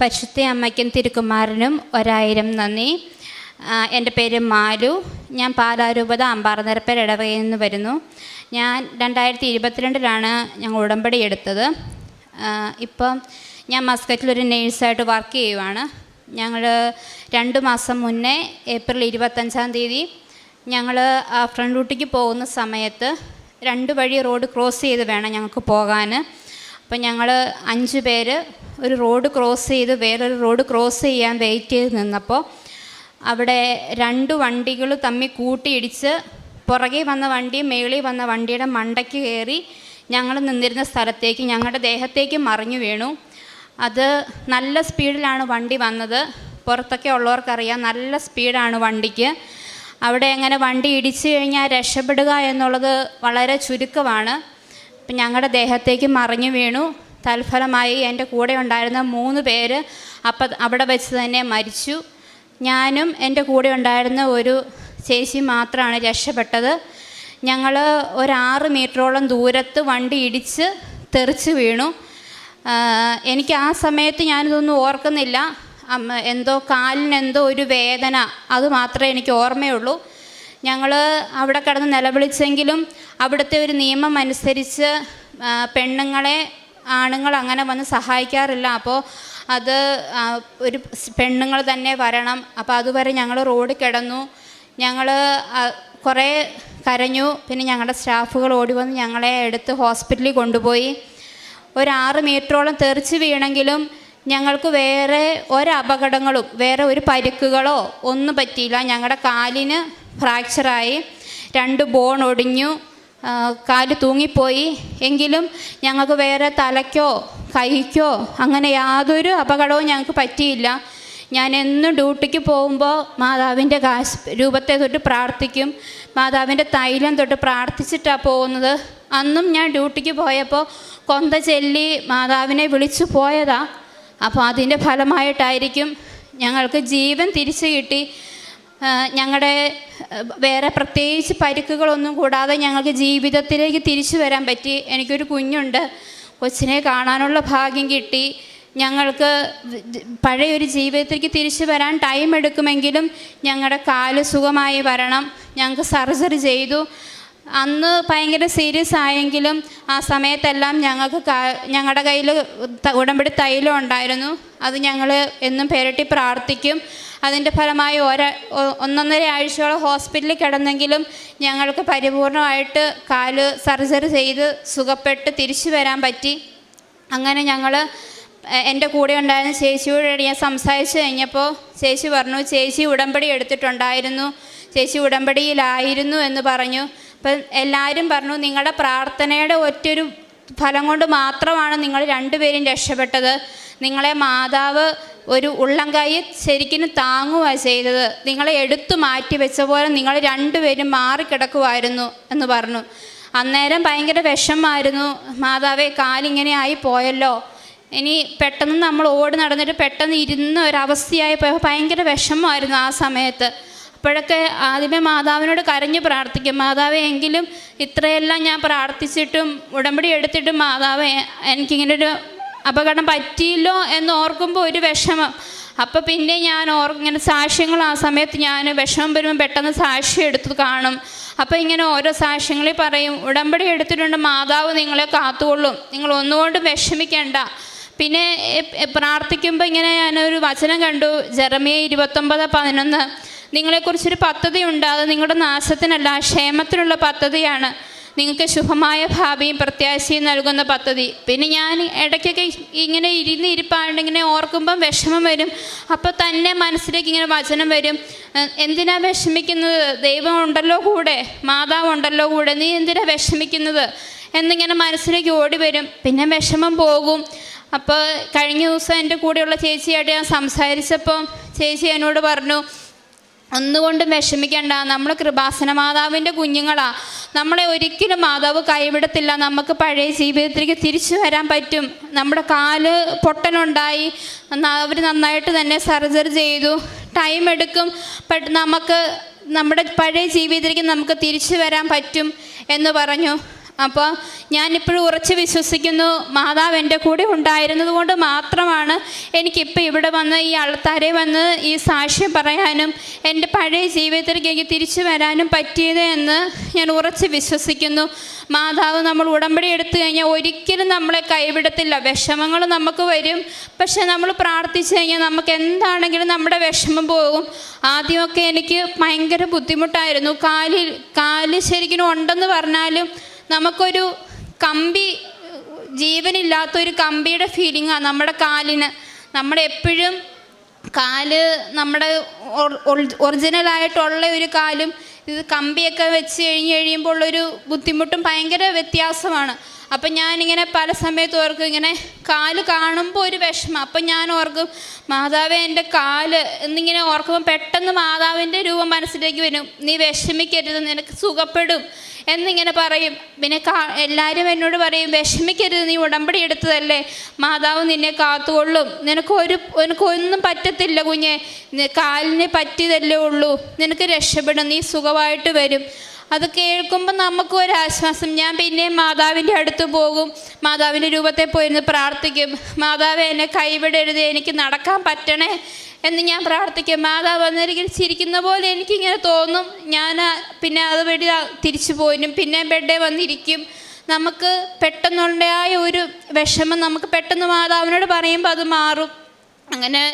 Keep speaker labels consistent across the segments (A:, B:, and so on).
A: പരിശുദ്ധ അമ്മയ്ക്കും തിരുക്കുമാരനും ഒരായിരം നന്ദി. എന്റെ പേര് മാലു. ഞാൻ പാലാരൂപത അമ്പാറനിരപ്പേർ ഇടവകയിൽ നിന്ന് വരുന്നു. ഞാൻ രണ്ടായിരത്തി ഇരുപത്തിരണ്ടിലാണ് ഞങ്ങൾ ഉടമ്പടി എടുത്തത്. ഇപ്പം ഞാൻ മസ്കറ്റിലൊരു നേഴ്സായിട്ട് വർക്ക് ചെയ്യുവാണ്. ഞങ്ങൾ രണ്ട് മാസം മുന്നേ ഏപ്രിൽ ഇരുപത്തഞ്ചാം തീയതി ഞങ്ങൾ ഫ്രണ്ട് റൂട്ടിക്ക് പോകുന്ന സമയത്ത് രണ്ട് വഴി റോഡ് ക്രോസ് ചെയ്ത് വേണം ഞങ്ങൾക്ക് പോകാൻ. അപ്പം ഞങ്ങൾ അഞ്ച് പേര് ഒരു റോഡ് ക്രോസ് ചെയ്ത് വേറൊരു റോഡ് ക്രോസ് ചെയ്യാൻ വെയിറ്റ് ചെയ്ത് നിന്നപ്പോൾ അവിടെ രണ്ട് വണ്ടികൾ തമ്മിൽ കൂട്ടിയിടിച്ച് പുറകെ വന്ന വണ്ടി മേളിൽ വന്ന വണ്ടിയുടെ മണ്ടയ്ക്ക് കയറി ഞങ്ങൾ നിന്നിരുന്ന സ്ഥലത്തേക്ക് ഞങ്ങളുടെ ദേഹത്തേക്ക് മറിഞ്ഞു വീണു. അത് നല്ല സ്പീഡിലാണ് വണ്ടി വന്നത്. പുറത്തൊക്കെ ഉള്ളവർക്കറിയാം നല്ല സ്പീഡാണ് വണ്ടിക്ക്. അവിടെ എങ്ങനെ വണ്ടി ഇടിച്ചു കഴിഞ്ഞാൽ രക്ഷപ്പെടുക എന്നുള്ളത് വളരെ ചുരുക്കമാണ്. ഞങ്ങളുടെ ദേഹത്തേക്ക് മറിഞ്ഞു വീണു. തൽഫലമായി എന്റെ കൂടെ ഉണ്ടായിരുന്ന മൂന്ന് പേര് അപ്പം അവിടെ വെച്ച് തന്നെ മരിച്ചു. ഞാനും എന്റെ കൂടെ ഉണ്ടായിരുന്ന ഒരു ചേച്ചി മാത്രമാണ് രക്ഷപ്പെട്ടത്. ഞങ്ങൾ ഒരാറ് മീറ്ററോളം ദൂരത്ത് വണ്ടി ഇടിച്ച് തെറിച്ച് വീണു. എനിക്ക് ആ സമയത്ത് ഞാനിതൊന്നും ഓർക്കുന്നില്ല. എന്തോ കാലിനെന്തോ ഒരു വേദന അത് മാത്രമേ എനിക്ക് ഓർമ്മയുള്ളൂ. ഞങ്ങൾ അവിടെ കിടന്ന് നിലവിളിച്ചെങ്കിലും അവിടുത്തെ ഒരു നിയമം അനുസരിച്ച് പെണ്ണുങ്ങളെ ആണുങ്ങൾ അങ്ങനെ വന്ന് സഹായിക്കാറില്ല. അപ്പോൾ അത് ഒരു പെണ്ണുങ്ങൾ തന്നെ വരണം. അപ്പോൾ അതുവരെ ഞങ്ങൾ റോഡ് കിടന്നു. ഞങ്ങൾ കുറേ കരഞ്ഞു. പിന്നെ ഞങ്ങളുടെ സ്റ്റാഫുകൾ ഓടി വന്ന് ഞങ്ങളെ എടുത്ത് ഹോസ്പിറ്റലിൽ കൊണ്ടുപോയി. ഒരു ആറ് മീറ്ററോളം തെറിച്ച് വീണെങ്കിലും ഞങ്ങൾക്ക് വേറെ ഒരപകടങ്ങളും വേറെ ഒരു പരിക്കുകളോ ഒന്നും പറ്റിയില്ല. ഞങ്ങളുടെ കാലിന് ഫ്രാക്ചറായി. രണ്ട് ബോൺ ഒടിഞ്ഞു. കാൽ തൂങ്ങിപ്പോയി. എങ്കിലും ഞങ്ങൾക്ക് വേറെ തലയ്ക്കോ കൈക്കോ അങ്ങനെ യാതൊരു അപകടവും ഞങ്ങൾക്ക് പറ്റിയില്ല. ഞാൻ എന്നും ഡ്യൂട്ടിക്ക് പോകുമ്പോൾ മാതാവിന്റെ കാശ് രൂപത്തെ തൊട്ട് പ്രാർത്ഥിക്കും. മാതാവിന്റെ തൈലം തൊട്ട് പ്രാർത്ഥിച്ചിട്ടാണ് പോകുന്നത്. അന്നും ഞാൻ ഡ്യൂട്ടിക്ക് പോയപ്പോൾ കൊന്ത ചെല്ലി മാതാവിനെ വിളിച്ചു പോയതാ. അപ്പോൾ അതിന്റെ ഫലമായിട്ടായിരിക്കും ഞങ്ങൾക്ക് ജീവൻ തിരിച്ചു കിട്ടി. ഞങ്ങളുടെ വേറെ പ്രത്യേകിച്ച് പരിക്കുകളൊന്നും കൂടാതെ ഞങ്ങൾക്ക് ജീവിതത്തിലേക്ക് തിരിച്ചു വരാൻ പറ്റി. എനിക്കൊരു കുഞ്ഞുണ്ട്. കൊച്ചിനെ കാണാനുള്ള ഭാഗ്യം കിട്ടി. ഞങ്ങൾക്ക് പഴയൊരു ജീവിതത്തിലേക്ക് തിരിച്ചു വരാൻ ടൈം എടുക്കുമെങ്കിലും ഞങ്ങളുടെ കാൽ സുഖമായി വരണം. ഞങ്ങൾക്ക് സർജറി ചെയ്തു. അന്ന് ഭയങ്കര സീരിയസ് ആയെങ്കിലും ആ സമയത്തെല്ലാം ഞങ്ങൾക്ക് ഞങ്ങളുടെ കയ്യിൽ ഉടമ്പടി തൈലം ഉണ്ടായിരുന്നു. അത് ഞങ്ങൾ എന്നും പേരട്ടി പ്രാർത്ഥിക്കും. അതിന്റെ ഫലമായി ഒരാ ഒന്നൊന്നര ആഴ്ചയോളം ഹോസ്പിറ്റലിൽ കിടന്നെങ്കിലും ഞങ്ങൾക്ക് പരിപൂർണമായിട്ട് കാൽ സർജറി ചെയ്ത് സുഖപ്പെട്ട് തിരിച്ചു വരാൻ പറ്റി. അങ്ങനെ ഞങ്ങൾ എന്റെ കൂടെ ഉണ്ടായിരുന്ന ചേച്ചിയോട് ഞാൻ സംസാരിച്ച് കഴിഞ്ഞപ്പോൾ ചേച്ചി പറഞ്ഞു ചേച്ചി ഉടമ്പടി എടുത്തിട്ടുണ്ടായിരുന്നു. ചേച്ചി ഉടമ്പടിയിലായിരുന്നു എന്ന് പറഞ്ഞു. അപ്പം എല്ലാവരും പറഞ്ഞു നിങ്ങളുടെ പ്രാർത്ഥനയുടെ ഒറ്റൊരു ഫലം കൊണ്ട് മാത്രമാണ് നിങ്ങൾ രണ്ടുപേരും രക്ഷപ്പെട്ടത്. നിങ്ങളെ മാതാവ് ഒരു ഉള്ളം കൈ ശരിക്കും താങ്ങുക ചെയ്തത്. നിങ്ങളെ എടുത്തു മാറ്റി വെച്ച പോലെ നിങ്ങൾ രണ്ടുപേരും മാറിക്കിടക്കുമായിരുന്നു എന്ന് പറഞ്ഞു. അന്നേരം ഭയങ്കര വിഷമായിരുന്നു മാതാവേ കാലിങ്ങനെ ആയി പോയല്ലോ. ഇനി പെട്ടെന്ന് നമ്മൾ ഓടി നടന്നിട്ട് പെട്ടെന്ന് ഇരുന്ന ഒരവസ്ഥയായി പോയപ്പോൾ ഭയങ്കര വിഷമമായിരുന്നു ആ സമയത്ത്. അപ്പോഴൊക്കെ ആദ്യമേ മാതാവിനോട് കരഞ്ഞ് പ്രാർത്ഥിക്കും. മാതാവ് എങ്കിലും ഇത്രയെല്ലാം ഞാൻ പ്രാർത്ഥിച്ചിട്ടും ഉടമ്പടി എടുത്തിട്ടും മാതാവേ എനിക്കിങ്ങനൊരു അപകടം പറ്റിയില്ലോ എന്ന് ഓർക്കുമ്പോൾ ഒരു വിഷമം. അപ്പോൾ പിന്നെ ഞാൻ ഓർ ഇങ്ങനെ സാക്ഷ്യങ്ങൾ ആ സമയത്ത് ഞാൻ വിഷമം വരുമ്പോൾ പെട്ടെന്ന് സാക്ഷ്യം എടുത്ത് കാണും. അപ്പോൾ ഇങ്ങനെ ഓരോ സാക്ഷ്യങ്ങളിൽ പറയും ഉടമ്പടി എടുത്തിട്ടുണ്ട് മാതാവ് നിങ്ങളെ കാത്തുകൊള്ളും. നിങ്ങൾ ഒന്നുകൊണ്ടും വിഷമിക്കേണ്ട. പിന്നെ പ്രാർത്ഥിക്കുമ്പോൾ ഇങ്ങനെ ഞാനൊരു വചനം കണ്ടു. ജെറമിയ ഇരുപത്തൊമ്പത് പതിനൊന്ന്. നിങ്ങളെക്കുറിച്ചൊരു പദ്ധതിയുണ്ട്. അത് നിങ്ങളുടെ നാശത്തിനല്ല ക്ഷേമത്തിനുള്ള പദ്ധതിയാണ്. നിങ്ങൾക്ക് ശുഭമായ ഭാവിയും പ്രത്യാശയും നൽകുന്ന പദ്ധതി. പിന്നെ ഞാൻ ഇടയ്ക്കൊക്കെ ഇങ്ങനെ ഇരുന്ന് ഇരിപ്പാണ്ട് ഇങ്ങനെ ഓർക്കുമ്പം വിഷമം വരും. അപ്പോൾ തന്നെ മനസ്സിലേക്ക് ഇങ്ങനെ വചനം വരും. എന്തിനാ വിഷമിക്കുന്നത്? ദൈവം ഉണ്ടല്ലോ കൂടെ മാതാവ് ഉണ്ടല്ലോ കൂടെ നീ എന്തിനാ വിഷമിക്കുന്നത്? എന്നിങ്ങനെ മനസ്സിലേക്ക് ഓടി വരും. പിന്നെ വിഷമം പോകും. അപ്പോൾ കഴിഞ്ഞ ദിവസം എന്റെ കൂടെയുള്ള ചേച്ചിയായിട്ട് ഞാൻ സംസാരിച്ചപ്പോൾ ചേച്ചി എന്നോട് പറഞ്ഞു ഒന്നുകൊണ്ടും വിഷമിക്കേണ്ട. നമ്മൾ കൃപാസന മാതാവിന്റെ കുഞ്ഞുങ്ങളാ. നമ്മളെ ഒരിക്കലും മാതാവ് കൈവിടത്തില്ല. നമുക്ക് പഴയ ജീവിതത്തിലേക്ക് തിരിച്ചു വരാൻ പറ്റും. നമ്മുടെ കാൽ പൊട്ടനുണ്ടായി. അവർ നന്നായിട്ട് തന്നെ സർജറി ചെയ്തു. ടൈം എടുക്കും. ബട്ട് നമുക്ക് നമ്മുടെ പഴയ ജീവിതത്തിലേക്ക് നമുക്ക് തിരിച്ചു വരാൻ പറ്റും എന്ന് പറഞ്ഞു. അപ്പോൾ ഞാനിപ്പോഴും ഉറച്ച് വിശ്വസിക്കുന്നു മാതാവ് എന്റെ കൂടെ ഉണ്ടായിരുന്നത് കൊണ്ട് മാത്രമാണ് എനിക്കിപ്പോൾ ഇവിടെ വന്ന് ഈ ആൾക്കാരെ വന്ന് ഈ സാക്ഷ്യം പറയാനും എന്റെ പഴയ ജീവിതത്തിലേക്ക് തിരിച്ചു വരാനും പറ്റിയത് എന്ന് ഞാൻ ഉറച്ച് വിശ്വസിക്കുന്നു. മാതാവ് നമ്മൾ ഉടമ്പടി എടുത്തു കഴിഞ്ഞാൽ ഒരിക്കലും നമ്മളെ കൈവിടത്തില്ല. വിഷമങ്ങൾ നമുക്ക് വരും. പക്ഷെ നമ്മൾ പ്രാർത്ഥിച്ചു കഴിഞ്ഞാൽ നമുക്ക് എന്താണെങ്കിലും നമ്മുടെ വിഷമം പോകും. ആദ്യമൊക്കെ എനിക്ക് ഭയങ്കര ബുദ്ധിമുട്ടായിരുന്നു. കാലിൽ കാൽ ശരിക്കും ഉണ്ടെന്ന് പറഞ്ഞാലും നമുക്കൊരു കമ്പി ജീവനില്ലാത്തൊരു കമ്പിയുടെ ഫീലിംഗാണ് നമ്മുടെ കാലിന്. നമ്മൾ എപ്പോഴും കാൽ നമ്മുടെ ഒറിജിനലായിട്ടുള്ള ഒരു കാലും ഇത് കമ്പിയൊക്കെ വെച്ച് കഴിഞ്ഞ് കഴിയുമ്പോൾ ഉള്ളൊരു ബുദ്ധിമുട്ടും ഭയങ്കര വ്യത്യാസമാണ്. അപ്പം ഞാനിങ്ങനെ പല സമയത്ത് ഓർക്കും ഇങ്ങനെ കാൽ കാണുമ്പോൾ ഒരു വിഷമം. അപ്പം ഞാൻ ഓർക്കും മാതാവേ എന്റെ കാൽ എന്നിങ്ങനെ ഓർക്കുമ്പോൾ പെട്ടെന്ന് മാതാവിന്റെ രൂപം മനസ്സിലേക്ക് വരും. നീ വിഷമിക്കരുത് നിനക്ക് സുഖപ്പെടും എന്നിങ്ങനെ പറയും. പിന്നെ കാ എല്ലാവരും എന്നോട് പറയും വിഷമിക്കരുത് നീ ഉടമ്പടി എടുത്തതല്ലേ? മാതാവ് നിന്നെ കാത്തുകൊള്ളും. നിനക്കൊരു നിനക്കൊന്നും പറ്റത്തില്ല കുഞ്ഞെ. കാലിന് പറ്റിയതല്ലേ ഉള്ളൂ. നിനക്ക് രക്ഷപ്പെടും നീ സുഖമായിട്ട് വരും. അത് കേൾക്കുമ്പോൾ നമുക്കും ഒരു ആശ്വാസം ഞാൻ പിന്നെയും മാതാവിന്റെ അടുത്ത് പോകും. മാതാവിന്റെ രൂപത്തെ പോയിരുന്ന് പ്രാർത്ഥിക്കും. മാതാവ് എന്നെ കൈവിടരുത്. എനിക്ക് നടക്കാൻ പറ്റണേ എന്ന് ഞാൻ പ്രാർത്ഥിക്കും. മാതാവ് വന്നിരിക്കും ചിരിക്കുന്ന പോലെ എനിക്കിങ്ങനെ തോന്നും. ഞാൻ പിന്നെ അത് വഴി തിരിച്ചു പോരും. പിന്നെ ബെഡേ വന്നിരിക്കും. നമുക്ക് പെട്ടെന്നുണ്ടായ ഒരു വിഷമം നമുക്ക് പെട്ടെന്ന് മാതാവിനോട് പറയുമ്പോൾ അത് മാറും. അങ്ങനെ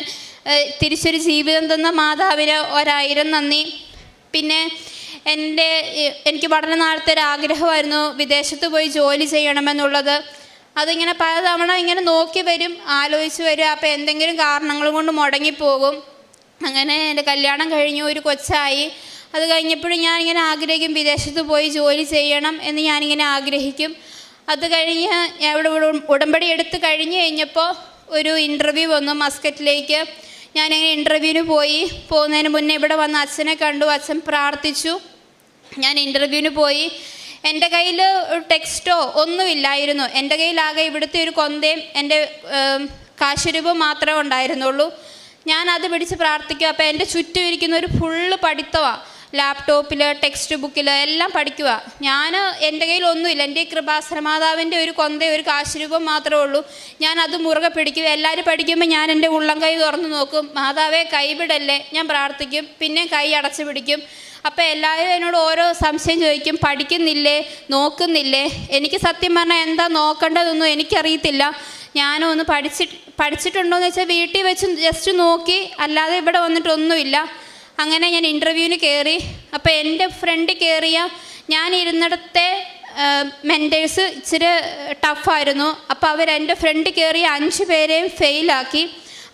A: തിരിച്ചൊരു ജീവിതം തന്ന മാതാവിന് ഒരായിരം നന്ദി. പിന്നെ എന്റെ എനിക്ക് വളരെ നാളത്തെ ഒരു ആഗ്രഹമായിരുന്നു വിദേശത്ത് പോയി ജോലി ചെയ്യണമെന്നുള്ളത്. അതിങ്ങനെ പലതവണ ഇങ്ങനെ നോക്കി വരും ആലോചിച്ച് വരും അപ്പോൾ എന്തെങ്കിലും കാരണങ്ങൾ കൊണ്ട് മുടങ്ങിപ്പോകും. അങ്ങനെ എന്റെ കല്യാണം കഴിഞ്ഞു ഒരു കൊച്ചായി. അത് കഴിഞ്ഞപ്പോഴും ഞാനിങ്ങനെ ആഗ്രഹിക്കും വിദേശത്ത് പോയി ജോലി ചെയ്യണം എന്ന് ഞാനിങ്ങനെ ആഗ്രഹിക്കും. അത് കഴിഞ്ഞ് ഞാൻ ഇവിടെ ഉടമ്പടി എടുത്ത് കഴിഞ്ഞ് കഴിഞ്ഞപ്പോൾ ഒരു ഇന്റർവ്യൂ വന്നു മസ്കറ്റിലേക്ക്. ഞാനിങ്ങനെ ഇന്റർവ്യൂവിന് പോയി. പോകുന്നതിന് മുന്നേ ഇവിടെ വന്ന് അച്ഛനെ കണ്ടു അച്ഛൻ പ്രാർത്ഥിച്ചു. ഞാൻ ഇന്റർവ്യൂവിന് പോയി. എന്റെ കയ്യിൽ ടെക്സ്റ്റോ ഒന്നുമില്ലായിരുന്നു. എന്റെ കയ്യിലാകെ ഇവിടുത്തെ ഒരു കൊന്തയും എന്റെ കാശുരൂപം മാത്രമേ ഉണ്ടായിരുന്നുള്ളൂ. ഞാൻ അത് പിടിച്ച് പ്രാർത്ഥിക്കും. അപ്പോൾ എന്റെ ചുറ്റും ഇരിക്കുന്ന ഒരു ഫുള്ള് പഠിത്തമാണ് ലാപ്ടോപ്പിൽ ടെക്സ്റ്റ് ബുക്കിൽ എല്ലാം പഠിക്കുക. ഞാൻ എന്റെ കയ്യിൽ ഒന്നുമില്ല. എന്റെ ഈ കൃപാസനമാതാവിന്റെ ഒരു കൊന്ത ഒരു കാശുരൂപം മാത്രമേ ഉള്ളൂ. ഞാൻ അത് മുറുകെ പിടിക്കും. എല്ലാവരും പഠിക്കുമ്പോൾ ഞാൻ എന്റെ ഉള്ളം കൈ തുറന്ന് നോക്കും. മാതാവെ കൈവിടല്ലേ? ഞാൻ പ്രാർത്ഥിക്കും. പിന്നെ കൈ അടച്ചു പിടിക്കും. അപ്പോൾ എല്ലാവരും എന്നോട് ഓരോ സംശയം ചോദിക്കും. പഠിക്കുന്നില്ലേ? നോക്കുന്നില്ലേ? എനിക്ക് സത്യം പറഞ്ഞാൽ എന്താ നോക്കേണ്ടതൊന്നും എനിക്കറിയത്തില്ല. ഞാനും ഒന്ന് പഠിച്ചിട്ട് പഠിച്ചിട്ടുണ്ടോ എന്ന് വെച്ചാൽ വീട്ടിൽ വെച്ച് ജസ്റ്റ് നോക്കി. അല്ലാതെ ഇവിടെ വന്നിട്ടൊന്നുമില്ല. അങ്ങനെ ഞാൻ ഇന്റർവ്യൂവിന് കയറി അപ്പോൾ എന്റെ ഫ്രണ്ട് കയറിയ ഞാൻ ഇരുന്നിടത്തെ മെന്റേഴ്സ് ഇച്ചിരി ടഫായിരുന്നു അപ്പോൾ അവർ എന്റെ ഫ്രണ്ട് കയറിയ അഞ്ച് പേരെയും ഫെയിലാക്കി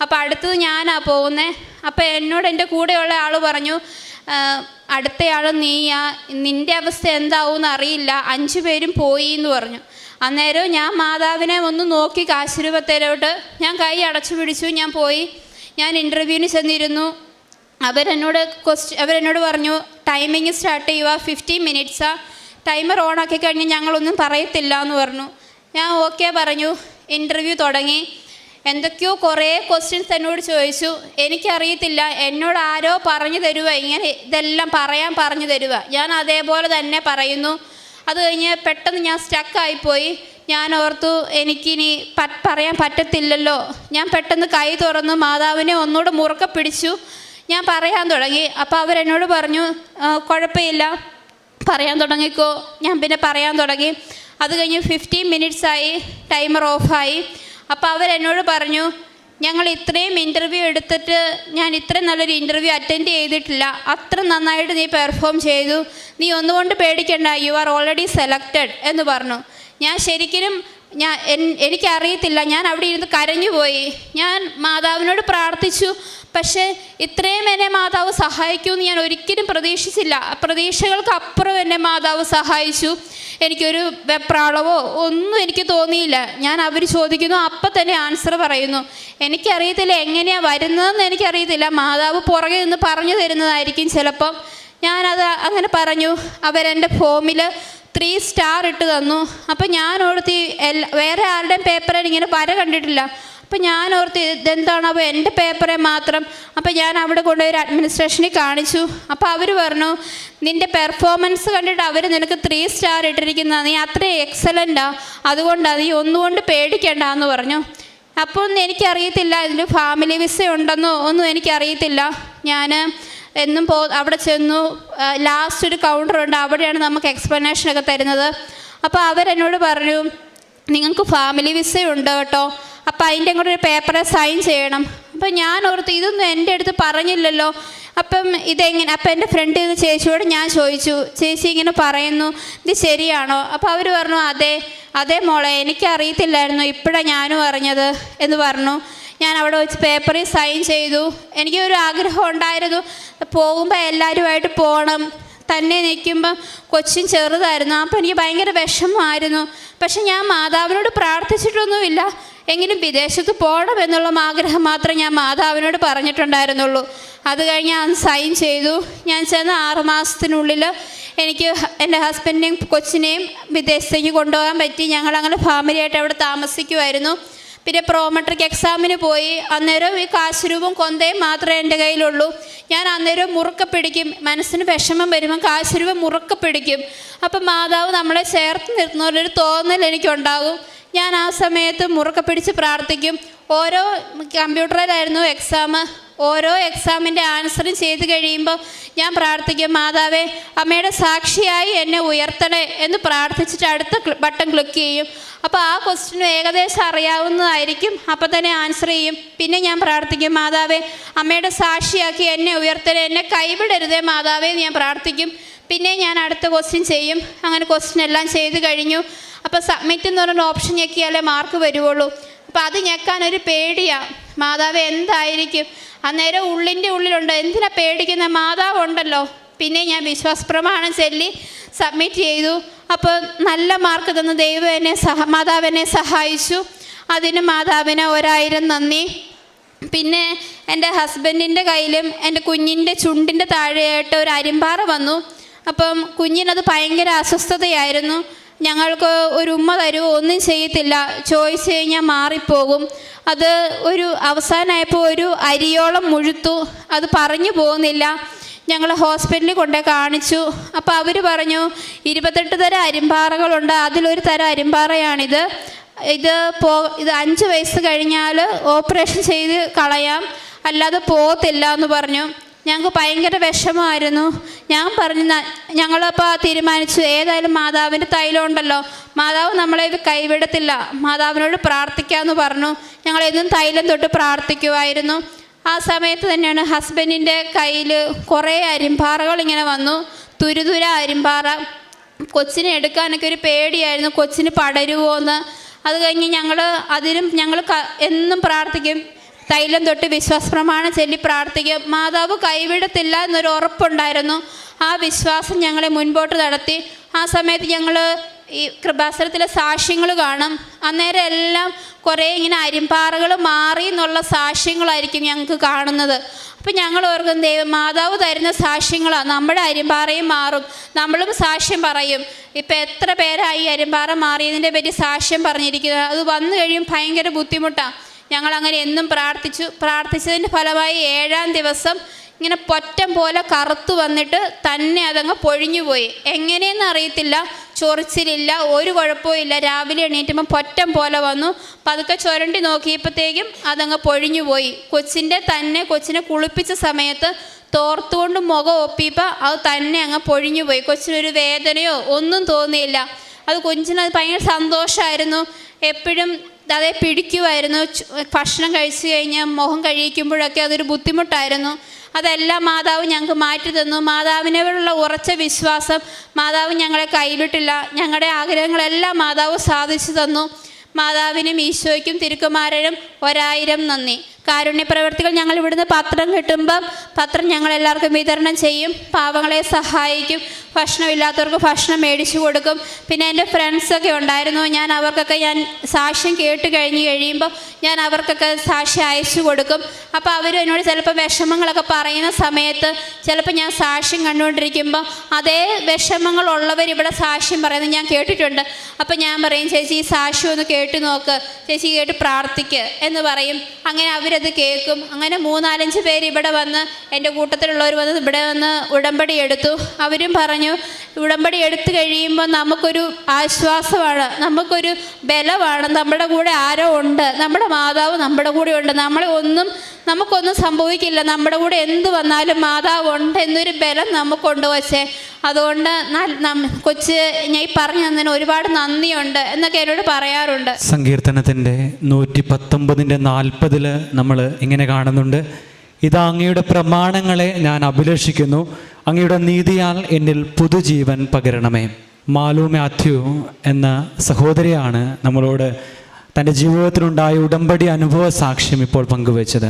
A: അപ്പോൾ അടുത്തത് ഞാനാണ് പോകുന്നത് അപ്പോൾ എന്നോട് എന്റെ കൂടെയുള്ള ആൾ പറഞ്ഞു "ആഹ്, അടുത്തയാൾ നീയാ നിന്റെ അവസ്ഥ എന്താവും അറിയില്ല. അഞ്ച് പേരും പോയി എന്ന് പറഞ്ഞു. അന്നേരം ഞാൻ മാതാവിനെ ഒന്ന് നോക്കി കാശുരൂപത്തേലോട്ട്. ഞാൻ കൈ അടച്ചു പിടിച്ചു ഞാൻ പോയി. ഞാൻ ഇന്റർവ്യൂവിന് ചെന്നിരുന്നു. അവരെന്നോട് ക്വസ്റ്റ്യൻ അവരെന്നോട് പറഞ്ഞു ടൈമിങ് സ്റ്റാർട്ട് ചെയ്യുക ഫിഫ്റ്റീൻ മിനിറ്റ്സാ ടൈമർ ഓൺ ആക്കി കഴിഞ്ഞ് ഞങ്ങളൊന്നും പറയത്തില്ല എന്ന് പറഞ്ഞു. ഞാൻ ഓക്കെ പറഞ്ഞു. ഇന്റർവ്യൂ തുടങ്ങി. എന്തൊക്കെയോ കുറേ ക്വസ്റ്റ്യൻസ് എന്നോട് ചോദിച്ചു. എനിക്കറിയത്തില്ല എന്നോട് ആരോ പറഞ്ഞു തരുക ഇങ്ങനെ ഇതെല്ലാം പറയാൻ പറഞ്ഞു തരുക ഞാൻ അതേപോലെ തന്നെ പറയുന്നു. അത് കഴിഞ്ഞ് പെട്ടെന്ന് ഞാൻ സ്റ്റക്കായിപ്പോയി ഞാൻ ഓർത്തു എനിക്കിനി പറയാൻ പറ്റത്തില്ലല്ലോ. ഞാൻ പെട്ടെന്ന് കൈ തുറന്നു മാതാവിനെ ഒന്നുകൂടെ മുറുക്കെ പിടിച്ചു. ഞാൻ പറയാൻ തുടങ്ങി. അപ്പോൾ അവരെന്നോട് പറഞ്ഞു "ആ, കുഴപ്പമില്ല. പറയാൻ തുടങ്ങിക്കോ. ഞാൻ പിന്നെ പറയാൻ തുടങ്ങി. അത് കഴിഞ്ഞ് ഫിഫ്റ്റീൻ മിനിറ്റ്സ് ആയി ടൈമർ ഓഫായി അപ്പോൾ അവരെന്നോട് പറഞ്ഞു ഞങ്ങൾ ഇത്രയും ഇന്റർവ്യൂ എടുത്തിട്ട് ഞാൻ ഇത്രയും നല്ലൊരു ഇന്റർവ്യൂ അറ്റൻഡ് ചെയ്തിട്ടില്ല. അത്ര നന്നായിട്ട് നീ പെർഫോം ചെയ്തു. നീ ഒന്നുകൊണ്ട് പേടിക്കണ്ട. യു ആർ ഓൾറെഡി സെലക്റ്റഡ് എന്ന് പറഞ്ഞു. ഞാൻ ശരിക്കും ഞാൻ എനിക്കറിയത്തില്ല. ഞാൻ അവിടെ ഇരുന്ന് കരഞ്ഞു പോയി ഞാൻ മാതാവിനോട് പ്രാർത്ഥിച്ചു. പക്ഷേ ഇത്രയും എന്നെ മാതാവ് എന്ന് ഞാൻ ഒരിക്കലും പ്രതീക്ഷിച്ചില്ല. പ്രതീക്ഷകൾക്ക് അപ്പുറം എന്നെ മാതാവ് സഹായിച്ചു. എനിക്കൊരു വെപ്രാളവോ ഒന്നും എനിക്ക് തോന്നിയില്ല. ഞാൻ അവർ ചോദിക്കുന്നു അപ്പം തന്നെ ആൻസർ പറയുന്നു. എനിക്കറിയത്തില്ല എങ്ങനെയാണ് വരുന്നതെന്ന് എനിക്കറിയത്തില്ല. മാതാവ് പുറകെ നിന്ന് പറഞ്ഞു തരുന്നതായിരിക്കും ചിലപ്പം. ഞാനത് അങ്ങനെ പറഞ്ഞു. അവരെന്റെ ഫോമിൽ ത്രീ സ്റ്റാർ ഇട്ട് തന്നു. അപ്പം ഞാൻ ഓർത്തി വേറെ ആരുടെയും പേപ്പറിൽ ഇങ്ങനെ വര കണ്ടിട്ടില്ല. അപ്പം ഞാൻ ഓർത്ത് ഇതെന്താണ്? അപ്പോൾ എന്റെ പേപ്പറെ മാത്രം. അപ്പം ഞാൻ അവിടെ കൊണ്ടുപോയി ഒരു അഡ്മിനിസ്ട്രേഷനിൽ കാണിച്ചു. അപ്പോൾ അവർ പറഞ്ഞു നിന്റെ പെർഫോമൻസ് കണ്ടിട്ട് അവർ നിനക്ക് ത്രീ സ്റ്റാർ ഇട്ടിരിക്കുന്ന നീ അത്രയും എക്സലന്റാ അതുകൊണ്ടാണ് നീ ഒന്നുകൊണ്ട് പേടിക്കണ്ട എന്ന് പറഞ്ഞു. അപ്പോൾ ഒന്നും എനിക്കറിയത്തില്ല. ഇതിൽ ഫാമിലി വിസ ഉണ്ടെന്നോ? ഒന്നും എനിക്കറിയത്തില്ല. ഞാൻ എന്നും പോ അവിടെ ചെന്നു ലാസ്റ്റ് ഒരു കൗണ്ടർ ഉണ്ട്. അവിടെയാണ് നമുക്ക് എക്സ്പ്ലനേഷൻ ഒക്കെ തരുന്നത്. അപ്പോൾ അവരെന്നോട് പറഞ്ഞു നിങ്ങൾക്ക് ഫാമിലി വിസ ഉണ്ട് കേട്ടോ. അപ്പോൾ അതിന്റെ കൂടെ ഒരു പേപ്പറെ സൈൻ ചെയ്യണം. അപ്പോൾ ഞാൻ ഓർത്ത് ഇതൊന്നും എന്റെ അടുത്ത് പറഞ്ഞില്ലല്ലോ. അപ്പം ഇതെങ്ങനെ? അപ്പം എന്റെ ഫ്രണ്ട് ഇത് ചേച്ചിയോട് ഞാൻ ചോദിച്ചു. ചേച്ചി ഇങ്ങനെ പറയുന്നു ഇത് ശരിയാണോ? അപ്പോൾ അവർ പറഞ്ഞു അതെ അതേ മോളെ എനിക്കറിയത്തില്ലായിരുന്നു. ഇപ്പോഴാണ് ഞാനും അറിഞ്ഞത് എന്ന് പറഞ്ഞു. ഞാൻ അവിടെ വെച്ച് പേപ്പറിൽ സൈൻ ചെയ്തു. എനിക്ക് ഒരു ആഗ്രഹം ഉണ്ടായിരുന്നു. പോകുമ്പോൾ എല്ലാവരുമായിട്ട് പോകണം തന്നെ നിൽക്കുമ്പം കൊച്ചിൻ ചെറുതായിരുന്നു. അപ്പോൾ എനിക്ക് ഭയങ്കര വിഷമമായിരുന്നു. പക്ഷെ ഞാൻ മാതാവിനോട് പ്രാർത്ഥിച്ചിട്ടൊന്നുമില്ല. എങ്കിലും വിദേശത്ത് പോകണം എന്നുള്ള ആഗ്രഹം മാത്രം ഞാൻ മാതാവിനോട് പറഞ്ഞിട്ടുണ്ടായിരുന്നുള്ളൂ. അത് കഴിഞ്ഞ് ഞാൻ സൈൻ ചെയ്തു. ഞാൻ ചെന്ന ആറുമാസത്തിനുള്ളിൽ എനിക്ക് എന്റെ ഹസ്ബൻഡിനെയും കൊച്ചിനെയും വിദേശത്തേക്ക് കൊണ്ടുപോകാൻ പറ്റി. ഞങ്ങളങ്ങനെ ഫാമിലിയായിട്ട് അവിടെ താമസിക്കുമായിരുന്നു പിന്നെ പ്രോമെട്രിക് എക്സാമിന് പോയി. അന്നേരം ഈ കാശുരൂപം കൊന്തയും മാത്രമേ എന്റെ കയ്യിലുള്ളൂ. ഞാൻ അന്നേരം മുറുക്ക പിടിക്കും. മനസ്സിന് വിഷമം വരുമ്പോൾ കാശുരൂപം മുറുക്ക പിടിക്കും. അപ്പം മാതാവ് നമ്മളെ ചേർത്ത് നിർത്തുന്ന പോലൊരു തോന്നൽ എനിക്കുണ്ടാകും. ഞാൻ ആ സമയത്ത് മുറുക്ക പിടിച്ച് പ്രാർത്ഥിക്കും. ഓരോ കമ്പ്യൂട്ടറിലായിരുന്നു എക്സാം ഓരോ എക്സാമിന്റെ ആൻസറും ചെയ്ത് കഴിയുമ്പോൾ ഞാൻ പ്രാർത്ഥിക്കും മാതാവേ അമ്മയുടെ സാക്ഷിയായി എന്നെ ഉയർത്തണേ എന്ന് പ്രാർത്ഥിച്ചിട്ട് അടുത്ത ബട്ടൺ ക്ലിക്ക് ചെയ്യും. അപ്പോൾ ആ ക്വസ്റ്റിന് ഏകദേശം അറിയാവുന്നതായിരിക്കും. അപ്പോൾ തന്നെ ആൻസർ ചെയ്യും. പിന്നെ ഞാൻ പ്രാർത്ഥിക്കും മാതാവേ അമ്മയുടെ സാക്ഷിയാക്കി എന്നെ ഉയർത്തണേ എന്നെ കൈവിടരുതേ മാതാവേ എന്ന് ഞാൻ പ്രാർത്ഥിക്കും. പിന്നെ ഞാൻ അടുത്ത ക്വസ്റ്റ്യൻ ചെയ്യും. അങ്ങനെ ക്വസ്റ്റ്യൻ എല്ലാം ചെയ്ത് കഴിഞ്ഞു. അപ്പോൾ സബ്മിറ്റ് എന്ന് പറഞ്ഞ ഓപ്ഷൻ ഞെക്കിയാലേ മാർക്ക് വരുവുള്ളൂ. അപ്പോൾ അത് ഞെക്കാൻ ഒരു പേടിയാണ് മാതാവ് എന്തായിരിക്കും? അന്നേരം ഉള്ളിന്റെ ഉള്ളിലുണ്ട്. എന്തിനാ പേടിക്കുന്ന? മാതാവ് ഉണ്ടല്ലോ. പിന്നെ ഞാൻ വിശ്വാസപ്രമാണം ചൊല്ലി സബ്മിറ്റ് ചെയ്തു. അപ്പോൾ നല്ല മാർക്ക് തന്ന. ദൈവം എന്നെ സഹ മാതാവിനെ സഹായിച്ചു. അതിന് മാതാവിന് ഒരായിരം നന്ദി. പിന്നെ എന്റെ ഹസ്ബൻഡിന്റെ കയ്യിലും എന്റെ കുഞ്ഞിന്റെ ചുണ്ടിന്റെ താഴെയായിട്ട് ഒരു അരിമ്പാറ വന്നു. അപ്പം കുഞ്ഞിനത് ഭയങ്കര അസ്വസ്ഥതയായിരുന്നു. ഞങ്ങൾക്ക് ഒരു ഉമ്മ തരുമോ ഒന്നും ചെയ്യത്തില്ല. ചോദിച്ചു കഴിഞ്ഞാൽ മാറിപ്പോകും. അത് ഒരു അവസാനമായപ്പോൾ ഒരു അരിയോളം മുഴുത്തു. അത് പറഞ്ഞു പോകുന്നില്ല. ഞങ്ങൾ ഹോസ്പിറ്റലിൽ കൊണ്ടേ കാണിച്ചു. അപ്പോൾ അവർ പറഞ്ഞു ഇരുപത്തെട്ട് തരം അരിമ്പാറകളുണ്ട്. അതിലൊരു തരം അരിമ്പാറയാണിത്. ഇത് പോ ഇത് അഞ്ച് വയസ്സ് കഴിഞ്ഞാൽ ഓപ്പറേഷൻ ചെയ്ത് കളയാം. അല്ലാതെ പോകത്തില്ല എന്ന് പറഞ്ഞു. ഞങ്ങൾക്ക് ഭയങ്കര വിഷമമായിരുന്നു. ഞാൻ പറഞ്ഞു "ന- ഞങ്ങളപ്പോൾ തീരുമാനിച്ചു. ഏതായാലും മാതാവിന്റെ തൈലം ഉണ്ടല്ലോ മാതാവ് നമ്മളെ കൈവിടത്തില്ല. മാതാവിനോട് പ്രാർത്ഥിക്കാമെന്ന് പറഞ്ഞു. ഞങ്ങൾ എന്നും തൈലം തൊട്ട് പ്രാർത്ഥിക്കുമായിരുന്നു ആ സമയത്ത് തന്നെയാണ് ഹസ്ബൻഡിന്റെ കയ്യിൽ കുറേ അരിമ്പാറകൾ ഇങ്ങനെ വന്നു. തുരുതുര അരിമ്പാറ. കൊച്ചിനെ എടുക്കാനൊക്കെ ഒരു പേടിയായിരുന്നു. കൊച്ചിന് പടരുമോ എന്ന് അത് കഴിഞ്ഞ് ഞങ്ങൾ അതിനും ഞങ്ങൾ എന്നും പ്രാർത്ഥിക്കും. തൈലം തൊട്ട് വിശ്വാസപ്രമാണം ചൊല്ലി പ്രാർത്ഥിക്കും. മാതാവ് കൈവിടത്തില്ല എന്നൊരു ഉറപ്പുണ്ടായിരുന്നു. ആ വിശ്വാസം ഞങ്ങളെ മുൻപോട്ട് നടത്തി. ആ സമയത്ത് ഞങ്ങൾ ഈ കൃപാസനത്തിലെ സാക്ഷ്യങ്ങൾ കാണും. അന്നേരം എല്ലാം കുറേ ഇങ്ങനെ അരിമ്പാറകൾ മാറി എന്നുള്ള സാക്ഷ്യങ്ങളായിരിക്കും ഞങ്ങൾക്ക് കാണുന്നത്. അപ്പം ഞങ്ങൾ ഓർക്കും ദൈവം മാതാവ് തരുന്ന സാക്ഷ്യങ്ങളാണ് നമ്മുടെ അരിമ്പാറയും മാറും. നമ്മളും സാക്ഷ്യം പറയും. ഇപ്പം എത്ര പേരായി അരിമ്പാറ മാറിയതിന്റെ പറ്റി സാക്ഷ്യം പറഞ്ഞിരിക്കുന്നത്? അത് വന്നു കഴിയും ഭയങ്കര ബുദ്ധിമുട്ടാണ് ഞങ്ങൾ അങ്ങനെ എന്നും പ്രാർത്ഥിച്ചു. പ്രാർത്ഥിച്ചതിന്റെ ഫലമായി ഏഴാം ദിവസം ഇങ്ങനെ പൊറ്റം പോലെ കറുത്തു വന്നിട്ട് തന്നെ അതങ്ങ് പൊഴിഞ്ഞുപോയി എങ്ങനെയെന്ന് അറിയത്തില്ല. ചൊറിച്ചിലില്ല ഒരു കുഴപ്പവും ഇല്ല. രാവിലെ എണീറ്റുമ്പോൾ പൊറ്റം പോലെ വന്നു. പതുക്കെ ചുരണ്ടി നോക്കിയപ്പോഴത്തേക്കും അതങ്ങ് പൊഴിഞ്ഞുപോയി കൊച്ചിന്റെ തന്നെ കൊച്ചിനെ കുളിപ്പിച്ച സമയത്ത് തോർത്തുകൊണ്ട് മുഖം ഒപ്പിയപ്പോൾ അത് തന്നെ അങ്ങ് പൊഴിഞ്ഞുപോയി കൊച്ചിനൊരു വേദനയോ ഒന്നും തോന്നിയില്ല. അത് കൊച്ചിന് അത് ഭയങ്കര സന്തോഷമായിരുന്നു എപ്പോഴും അതേ പിടിക്കുമായിരുന്നു ഭക്ഷണം കഴിച്ചു കഴിഞ്ഞാൽ മുഖം കഴിയിക്കുമ്പോഴൊക്കെ അതൊരു ബുദ്ധിമുട്ടായിരുന്നു. അതെല്ലാം മാതാവ് ഞങ്ങൾക്ക് മാറ്റി തന്നു. മാതാവിനോടുള്ള ഉറച്ച വിശ്വാസം മാതാവ് ഞങ്ങളെ കൈവിട്ടില്ല ഞങ്ങളുടെ ആഗ്രഹങ്ങളെല്ലാം മാതാവ് സാധിച്ചു തന്നു. മാതാവിനും ഈശോയ്ക്കും തിരുക്കുമാരനും ഒരായിരം നന്ദി. കാരുണ്യ പ്രവർത്തികൾ ഞങ്ങൾ ഇവിടുന്ന് പത്രം കിട്ടുമ്പം പത്രം ഞങ്ങൾ എല്ലാവർക്കും വിതരണം ചെയ്യും. പാവങ്ങളെ സഹായിക്കും. ഭക്ഷണമില്ലാത്തവർക്ക് ഭക്ഷണം മേടിച്ചു കൊടുക്കും. പിന്നെ എന്റെ ഫ്രണ്ട്സൊക്കെ ഉണ്ടായിരുന്നു. ഞാൻ അവർക്കൊക്കെ ഞാൻ സാക്ഷ്യം കേട്ട് കഴിഞ്ഞ് കഴിയുമ്പോൾ ഞാൻ അവർക്കൊക്കെ സാക്ഷ്യം അയച്ചു കൊടുക്കും. അപ്പോൾ അവരും എന്നോട് ചിലപ്പോൾ വിഷമങ്ങളൊക്കെ പറയുന്ന സമയത്ത് ചിലപ്പോൾ ഞാൻ സാക്ഷ്യം കണ്ടുകൊണ്ടിരിക്കുമ്പോൾ അതേ വിഷമങ്ങളുള്ളവർ ഇവിടെ സാക്ഷ്യം പറയുന്നത് ഞാൻ കേട്ടിട്ടുണ്ട്. അപ്പോൾ ഞാൻ പറയും ചേച്ചി ഈ സാക്ഷ്യം ഒന്ന് കേട്ട് നോക്ക്. ചേച്ചി കേട്ട് പ്രാർത്ഥിക്ക്. എന്ന് പറയും. അങ്ങനെ അവരത് കേൾക്കും. അങ്ങനെ മൂന്നാലഞ്ച് പേര് ഇവിടെ വന്ന് എന്റെ കൂട്ടത്തിലുള്ളവർ വന്ന് ഇവിടെ വന്ന് ഉടമ്പടി എടുത്തു. അവരും പറഞ്ഞു ഉടമ്പടി എടുത്തു കഴിയുമ്പോൾ നമുക്കൊരു ആശ്വാസമാണ് നമുക്കൊരു ബലമാണ് നമ്മുടെ കൂടെ ആരോ ഉണ്ട് നമ്മുടെ മാതാവ് നമ്മുടെ കൂടെ ഉണ്ട് നമ്മളെ ഒന്നും നമുക്കൊന്നും സംഭവിക്കില്ല നമ്മുടെ കൂടെ എന്ത് വന്നാലും മാതാവ് ഉണ്ട് എന്നൊരു ബലം നമുക്കുണ്ട് പക്ഷേ അതുകൊണ്ട് കൊച്ച് ഞാൻ ഈ പറഞ്ഞു തന്നതിന് ഒരുപാട് നന്ദിയുണ്ട് എന്നൊക്കെ എന്നോട് പറയാറുണ്ട്.
B: സങ്കീർത്തനത്തിന്റെ നൂറ്റി പത്തൊമ്പതിന്റെ നാൽപ്പതിൽ നമ്മൾ ഇങ്ങനെ കാണുന്നുണ്ട് ഇതാ അങ്ങയുടെ പ്രമാണങ്ങളെ ഞാൻ അഭിലഷിക്കുന്നു അങ്ങയുടെ നീതിയാൽ എന്നിൽ പുതുജീവൻ പകരണമേ. മാലു മാത്യു എന്ന സഹോദരിയാണ് നമ്മളോട് തന്റെ ജീവിതത്തിലുണ്ടായ ഉടമ്പടി അനുഭവ സാക്ഷ്യം ഇപ്പോൾ പങ്കുവച്ചത്.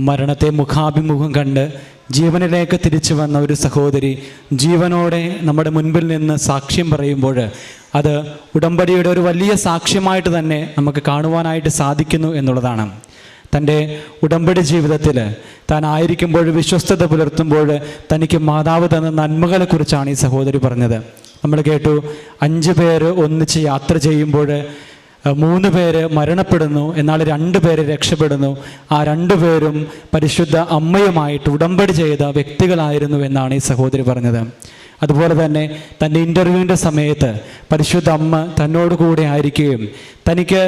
B: മരണത്തെ മുഖാഭിമുഖം കണ്ട് ജീവനിലേക്ക് തിരിച്ചു വന്ന ഒരു സഹോദരി ജീവനോടെ നമ്മുടെ മുൻപിൽ നിന്ന് സാക്ഷ്യം പറയുമ്പോൾ അത് ഉടമ്പടിയുടെ ഒരു വലിയ സാക്ഷ്യമായിട്ട് തന്നെ നമുക്ക് കാണുവാനായിട്ട് സാധിക്കുന്നു എന്നുള്ളതാണ്. തന്റെ ഉടമ്പടി ജീവിതത്തിൽ താൻ ആയിരിക്കുമ്പോൾ വിശ്വസ്തത പുലർത്തുമ്പോൾ തനിക്ക് മാതാവ് തന്ന നന്മകളെക്കുറിച്ചാണ് ഈ സഹോദരി പറഞ്ഞത്. നമ്മൾ കേട്ടു അഞ്ച് പേര് ഒന്നിച്ച് യാത്ര ചെയ്യുമ്പോൾ മൂന്ന് പേര് മരണപ്പെടുന്നു എന്നാൽ രണ്ട് പേര് രക്ഷപ്പെടുന്നു. ആ രണ്ടു പേരും പരിശുദ്ധ അമ്മയുമായിട്ട് ഉടമ്പടി ചെയ്ത വ്യക്തികളായിരുന്നു എന്നാണ് ഈ സഹോദരി പറഞ്ഞത്. അതുപോലെ തന്നെ തന്റെ ഇന്റർവ്യൂവിന്റെ സമയത്ത് പരിശുദ്ധ അമ്മ തന്നോട് കൂടെ ആയിരിക്കുകയും തനിക്ക്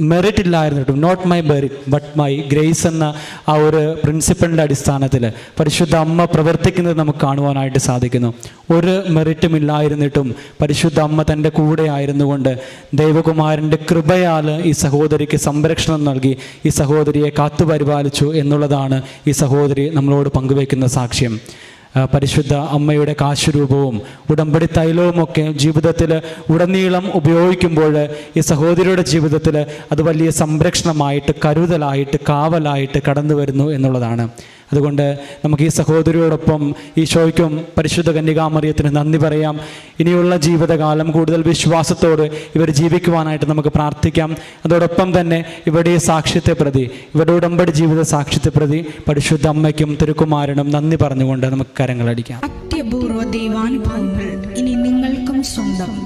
B: merit ഇല്ലായിരുന്നിട്ടും not my merit but my grace എന്ന ആ ഒരു പ്രിൻസിപ്പളിന്റെ അടിസ്ഥാനത്തിൽ പരിശുദ്ധ അമ്മ പ്രവർത്തിക്കുന്നത് നമുക്ക് കാണുവാനായിട്ട് സാധിക്കുന്നു. ഒരു മെറിറ്റും ഇല്ലായിരുന്നിട്ടും പരിശുദ്ധ അമ്മ തന്റെ കൂടെ ആയിരുന്നുകൊണ്ട് ദൈവകുമാരന്റെ കൃപയാൽ ഈ സഹോദരിക്ക് സംരക്ഷണം നൽകി ഈ സഹോദരിയെ കാത്തുപരിപാലിച്ചു എന്നുള്ളതാണ് ഈ സഹോദരി നമ്മളോട് പങ്കുവയ്ക്കുന്ന സാക്ഷ്യം. പരിശുദ്ധ അമ്മയുടെ കാശുരൂപവും ഉടമ്പടി തൈലവും ഒക്കെ ജീവിതത്തിൽ ഉടനീളം ഉപയോഗിക്കുമ്പോൾ ഈ സഹോദരിയുടെ ജീവിതത്തിൽ അത് വലിയ സംരക്ഷണമായിട്ട് കരുതലായിട്ട് കാവലായിട്ട് കടന്നു വരുന്നു എന്നുള്ളതാണ്. അതുകൊണ്ട് നമുക്ക് ഈ സഹോദരിയോടൊപ്പം ഈശോയ്ക്കും പരിശുദ്ധ കന്യകാമറിയത്തിന് നന്ദി പറയാം. ഇനിയുള്ള ജീവിതകാലം കൂടുതൽ വിശ്വാസത്തോട് ഇവർ ജീവിക്കുവാനായിട്ട് നമുക്ക് പ്രാർത്ഥിക്കാം. അതോടൊപ്പം തന്നെ ഇവരുടെ ഈ സാക്ഷ്യത്തെ പ്രതി ഇവരുടെ ഉടമ്പടി ജീവിത സാക്ഷ്യത്തെ പ്രതി പരിശുദ്ധ അമ്മയ്ക്കും തിരുക്കുമാരനും നന്ദി പറഞ്ഞുകൊണ്ട് നമുക്ക് കരങ്ങളടിക്കാം.
C: അത്യപൂർവ ദൈവാനുഭവങ്ങൾ ഇനി നിങ്ങൾക്കും സ്വന്തം.